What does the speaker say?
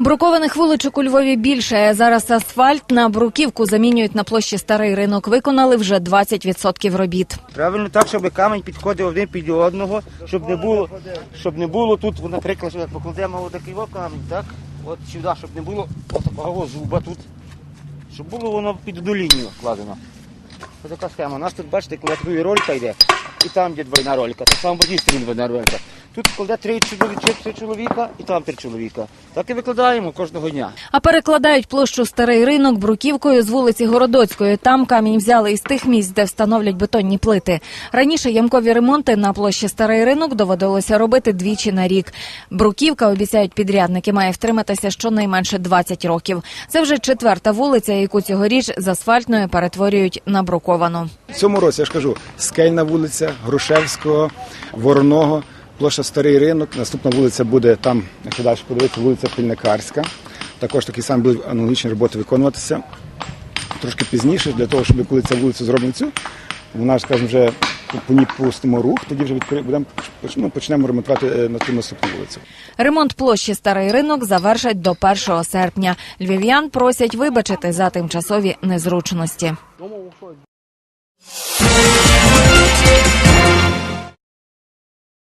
Брукованих вуличок у Львові більше. Зараз асфальт на бруківку замінюють на площі Старий ринок. Виконали вже 20% робіт. Правильно так, щоб камінь підходив один під одного, щоб не було, щоб не було тут, наприклад, що як покладемо отакий камінь, так? От сюди, щоб не було такого зуба тут, щоб було воно під одну лінію вкладено. Ось така схема. У нас тут, бачите, коли ролька йде, і там є двойна ролька, так само буде двойна ролька. Тут кладе три чоловіка, три чоловіка і там три чоловіка. Так і викладаємо кожного дня. А перекладають площу Старий ринок бруківкою з вулиці Городоцької. Там камінь взяли із тих місць, де встановлять бетонні плити. Раніше ямкові ремонти на площі Старий ринок доводилося робити двічі на рік. Бруківка, обіцяють підрядники, має втриматися щонайменше 20 років. Це вже четверта вулиця, яку цьогоріч з асфальтної перетворюють на бруковану. В цьому році я ж кажу, Скельна вулиця, Грушевського, Вороного, площа Старий ринок. Наступна вулиця буде там, якщо далі подивитися, вулиця Пільникарська. Також такі самі будуть аналогічні роботи виконуватися. Трошки пізніше, для того, щоб коли ця вулиця зробимо цю, вона ж, скажімо, вже по ній пустимо рух, тоді вже відкри... ну, почнемо ремонтувати е, на ту наступну вулицю. Ремонт площі Старий ринок завершать до 1 серпня. Львів'ян просять вибачити за тимчасові незручності.